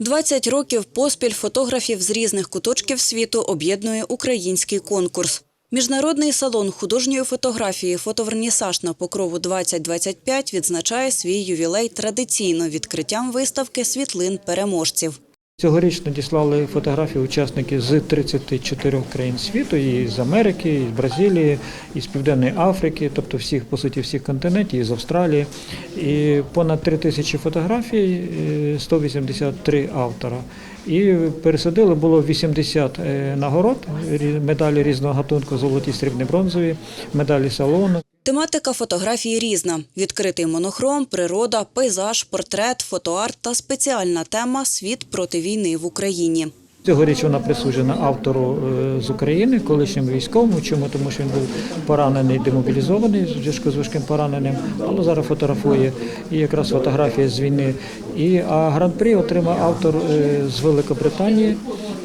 20 років поспіль фотографів з різних куточків світу об'єднує український конкурс. Міжнародний салон художньої фотографії «Фотовернісаж» на Покрову 2025 відзначає свій ювілей традиційно відкриттям виставки світлин переможців. Цьогоріч надіслали фотографії учасники з 34 країн світу, і з Америки, і з Бразилії, і з Південної Африки, тобто всіх, по суті, всіх континентів, і з Австралії. І понад 3 тисячі фотографій, е, 183 автора. І пересадили було 80 е, нагород, медалі різного гатунку, золоті, срібні, бронзові, медалі салону. Тематика фотографії різна: відкритий монохром, природа, пейзаж, портрет, фотоарт та спеціальна тема Світ проти війни в Україні. Цьогоріч вона присуджена автору е, з України, колишньому військовому. Чому? Тому що він був поранений, демобілізований в зв'язку з важким пораненням, але зараз фотографує і якраз фотографія з війни. І, а гран-прі отримав автор е, з Великобританії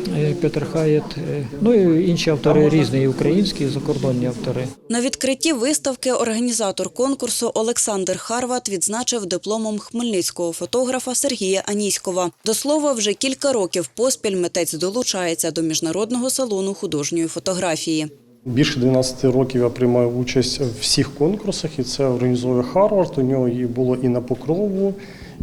е, Петер Хаєт. Е, Ну і інші автори різні, і українські, і закордонні автори. На відкритті виставки організатор конкурсу Олександр Харват відзначив дипломом хмельницького фотографа Сергія Аніськова. До слова, вже кілька років поспіль митець долучається до міжнародного салону художньої фотографії. Більше 12 років я приймаю участь в всіх конкурсах, і це організовує Харвард. У нього і було і на покрову,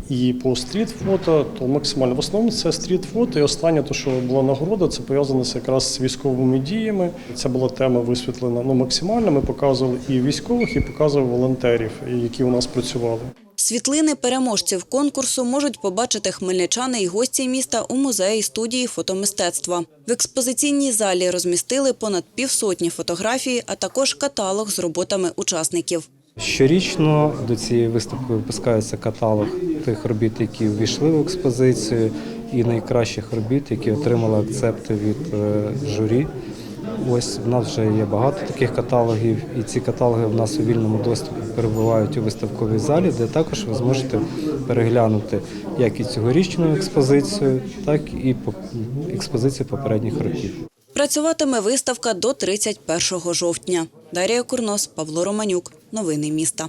і по стріт-фото, то максимально. В основному це стріт-фото. І останнє, то, що була нагорода, це пов'язано якраз з військовими діями. Ця була тема висвітлена ну, максимально. Ми показували і військових, і показували волонтерів, які у нас працювали. Світлини переможців конкурсу можуть побачити хмельничани і гості міста у музеї студії фотомистецтва. В експозиційній залі розмістили понад півсотні фотографій, а також каталог з роботами учасників. Щорічно до цієї виставки випускається каталог тих робіт, які увійшли в експозицію, і найкращих робіт, які отримали акцепти від е, журі. Ось в нас вже є багато таких каталогів, і ці каталоги в нас у вільному доступі перебувають у виставковій залі, де також ви зможете переглянути як і цьогорічну експозицію, так і експозицію попередніх років. Працюватиме виставка до 31 жовтня. Дар'я Курнос, Павло Романюк. Новини міста.